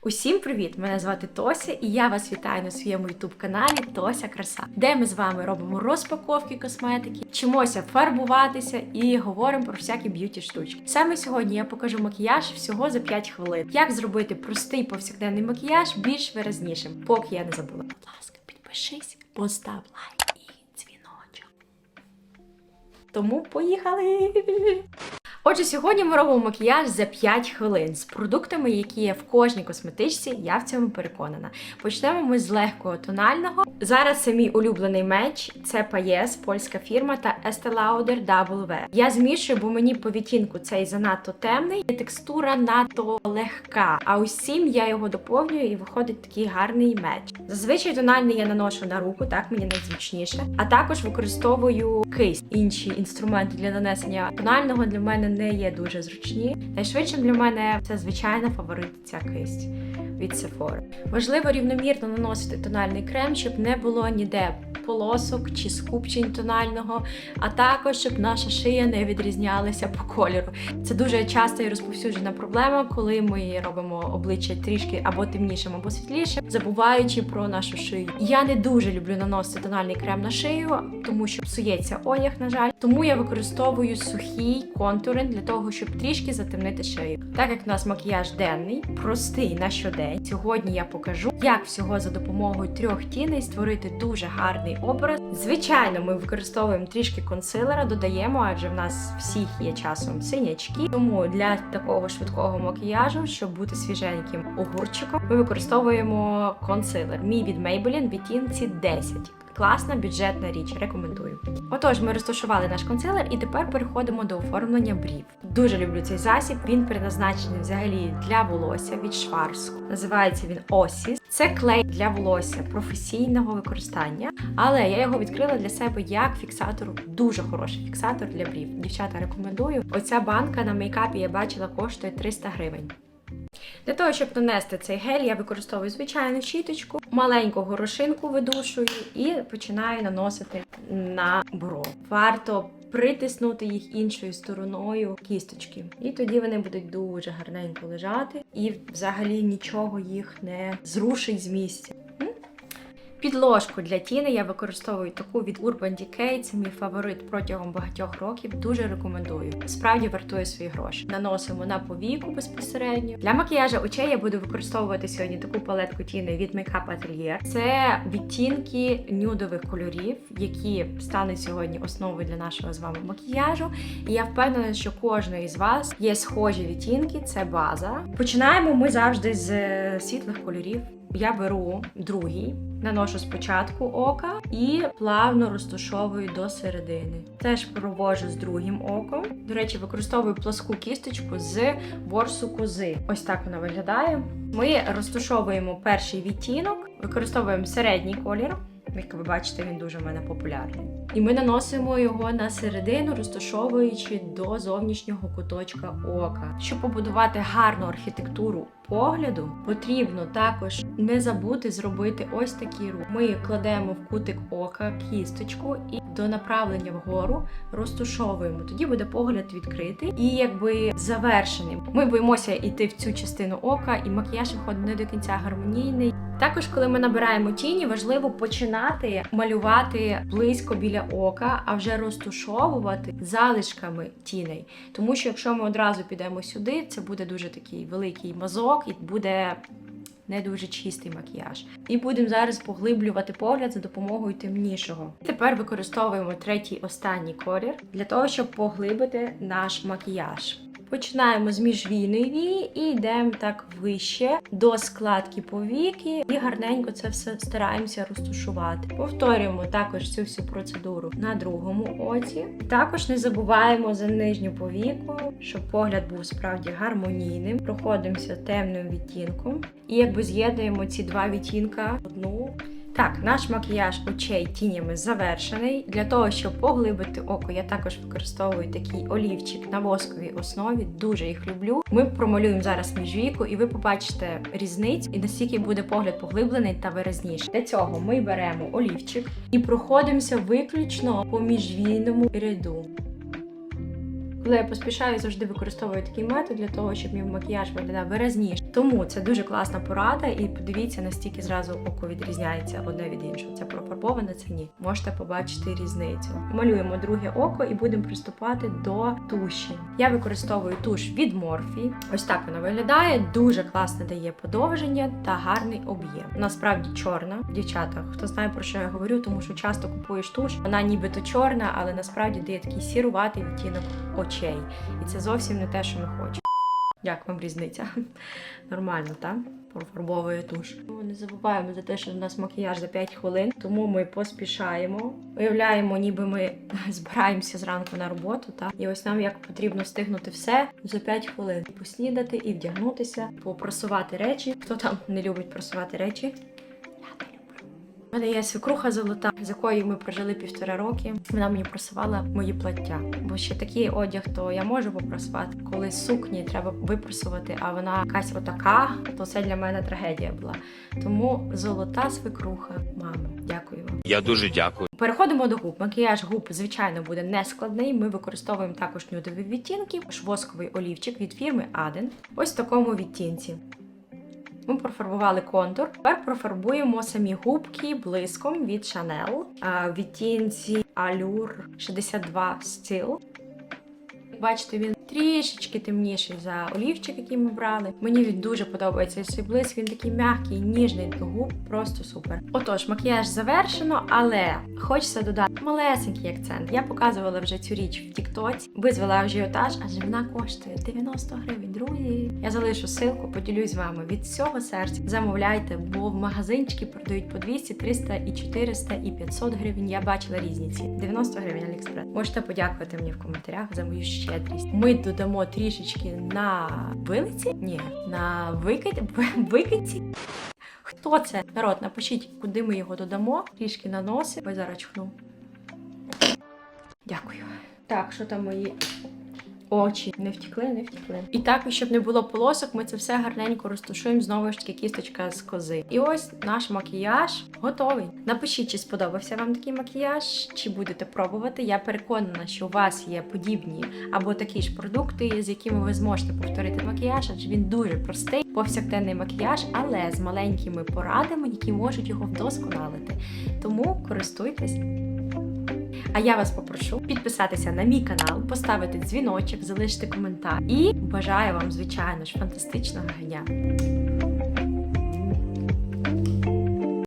Усім привіт! Мене звати Тося, і я вас вітаю на своєму ютуб каналі Тося Краса, де ми з вами робимо розпаковки косметики, вчимося фарбуватися і говоримо про всякі б'юті штучки. Саме сьогодні я покажу макіяж всього за 5 хвилин. Як зробити простий повсякденний макіяж більш виразнішим. Поки я не забула, будь ласка, підпишись, постав лайк і дзвіночок. Тому поїхали! Отже, сьогодні ми робимо макіяж за 5 хвилин з продуктами, які є в кожній косметичці, я в цьому переконана. Почнемо ми з легкого тонального. Зараз це мій улюблений меч, це Паєс, польська фірма та Estee Lauder W. Я змішую, бо мені по відтінку цей занадто темний, і текстура надто легка. А усім я його доповнюю і виходить такий гарний меч. Зазвичай тональний я наношу на руку, так мені найзвичніше. А також використовую кисть. Інші інструменти для нанесення тонального для мене не є дуже зручні. Найшвидшим для мене це звичайна фаворит ця кисть від Sephora. Важливо рівномірно наносити тональний крем, щоб не було ніде полосок чи скупчень тонального, а також щоб наша шия не відрізнялася по кольору. Це дуже часта і розповсюджена проблема, коли ми робимо обличчя трішки або темнішим, або світлішим, забуваючи про нашу шию. Я не дуже люблю наносити тональний крем на шию, тому що псується одяг, на жаль. Тому я використовую сухий контуринг для того, щоб трішки затемнити шию. Так як у нас макіяж денний, простий на щодень. Сьогодні я покажу, як всього за допомогою трьох тіней створити дуже гарний образ. Звичайно, ми використовуємо трішки консилера, додаємо, адже в нас всіх є часом синячки. Тому для такого швидкого макіяжу, щоб бути свіженьким огурчиком, ми використовуємо консилер. Мій від Maybelline відтінці 10. Класна бюджетна річ, рекомендую. Отож, ми розташували наш консилер і тепер переходимо до оформлення брів. Дуже люблю цей засіб. Він предназначений взагалі для волосся від Шварску. Називається він Осіс. Це клей для волосся професійного використання, але я його відкрила для себе як фіксатор. Дуже хороший фіксатор для брів. Дівчата рекомендую. Оця банка на мейкапі я бачила коштує 300 гривень. Для того, щоб нанести цей гель, я використовую звичайну щіточку, маленьку горошинку видушую і починаю наносити на бро. Варто притиснути їх іншою стороною кісточки. І тоді вони будуть дуже гарненько лежати, і взагалі нічого їх не зрушить з місця. Підложку для тіни я використовую таку від Urban Decay, це мій фаворит протягом багатьох років. Дуже рекомендую. Справді вартує свої гроші. Наносимо на повіку безпосередньо. Для макіяжу очей я буду використовувати сьогодні таку палетку тіни від Makeup Atelier. Це відтінки нюдових кольорів, які стануть сьогодні основою для нашого з вами макіяжу. І я впевнена, що кожної з вас є схожі відтінки, це база. Починаємо ми завжди з е, світлих кольорів. Я беру другий, наношу спочатку ока і плавно розташовую до середини. Теж провожу з другим оком. До речі, використовую плоску кісточку з ворсу кози. Ось так вона виглядає. Ми розташовуємо перший відтінок, використовуємо середній колір. Як ви бачите, він дуже в мене популярний. І ми наносимо його на середину, розташовуючи до зовнішнього куточка ока. Щоб побудувати гарну архітектуру погляду, потрібно також не забути зробити ось такі рухи. Ми кладемо в кутик ока кісточку і до направлення вгору розташовуємо. Тоді буде погляд відкритий і якби завершеним. Ми боїмося йти в цю частину ока, і макіяж виходить не до кінця гармонійний. Також, коли ми набираємо тіні, важливо починати малювати близько біля ока, а вже розтушовувати залишками тіней. Тому що якщо ми одразу підемо сюди, це буде дуже такий великий мазок і буде. Не дуже чистий макіяж. І будемо зараз поглиблювати погляд за допомогою темнішого. Тепер використовуємо третій останній колір для того, щоб поглибити наш макіяж. Починаємо з міжвійної вії і йдемо так вище до складки повіки і гарненько це все стараємося розтушувати. Повторюємо також цю всю процедуру на другому оці. Також не забуваємо за нижню повіку, щоб погляд був справді гармонійним. Проходимося темним відтінком і якби з'єднуємо ці два відтінка одну. Так, наш макіяж очей тінями завершений. Для того, щоб поглибити око, я також використовую такий олівчик на восковій основі. Дуже їх люблю. Ми промалюємо зараз міжвіку, і ви побачите різницю, і наскільки буде погляд поглиблений та виразніший. Для цього ми беремо олівчик і проходимося виключно по міжвійному ряду. Коли я поспішаю, завжди використовую такий метод для того, щоб мій макіяж виглядав виразніше. Тому це дуже класна порада, і подивіться, настільки зразу око відрізняється одне від іншого. Це профарбоване, це ні. Можете побачити різницю. Малюємо друге око і будемо приступати до туші. Я використовую туш від Morphe. Ось так вона виглядає. Дуже класно дає подовження та гарний об'єм. Насправді чорна. Дівчата, хто знає про що я говорю, тому що часто купуєш туш, вона нібито чорна, але насправді дає такий сіруватий відтінок очей. І це зовсім не те, що ми хочемо. Як вам різниця? Нормально, так? Профарбовує туш. Ми Не забуваємо за те, що у нас макіяж за 5 хвилин, тому ми поспішаємо. Уявляємо, ніби ми збираємося зранку на роботу. Та? І ось нам як потрібно встигнути все за 5 хвилин. Поснідати і вдягнутися, попросувати речі. Хто там не любить просувати речі? У мене є свекруха золота, з якою ми прожили півтора роки. Вона мені просувала мої плаття. Бо ще такий одяг, то я можу попросувати. Коли сукні треба випросувати, а вона якась отака, то це для мене трагедія була. Тому золота свекруха, мамо, дякую вам. Я дуже дякую. Переходимо до губ. Макіяж губ, звичайно, буде нескладний. Ми використовуємо також нюдові відтінки, восковий олівчик від фірми Aden. Ось в такому відтінці. Ми профарбували контур. Тепер профарбуємо самі губки блиском від Chanel в відтінці Allure 62 Steel. Бачите, він трішечки темніший за олівчик, який ми брали. Мені він дуже подобається цей блиск. Він такий м'який, ніжний до губ, просто супер. Отож, макіяж завершено, але хочеться додати малесенький акцент. Я показувала вже цю річ в Тіктоці, визвала ажіотаж, адже вона коштує 90 гривень. Друзі, я залишу ссылку, поділюсь з вами від всього серця. Замовляйте, бо в магазинчики продають по 200, 300 і 400 і 500 гривень. Я бачила різні ціни. 90 гривень Аліекспрес. Можете подякувати мені в коментарях за мою щедрість. Ми додамо трішечки на вилиці? Ні, на викид... викидці. Хто це? Народ, напишіть, куди ми його додамо. Трішки на носи. Ой, зараз чхну. Дякую. Так, що там мої очі? Не втікли, не втікли. І так, щоб не було полосок, ми це все гарненько розташуємо знову ж таки кісточка з кози. І ось наш макіяж готовий. Напишіть, чи сподобався вам такий макіяж, чи будете пробувати. Я переконана, що у вас є подібні або такі ж продукти, з якими ви зможете повторити макіяж, адже він дуже простий, повсякденний макіяж, але з маленькими порадами, які можуть його вдосконалити. Тому користуйтесь. А я вас попрошу підписатися на мій канал, поставити дзвіночок, залишити коментар і бажаю вам, звичайно ж, фантастичного дня.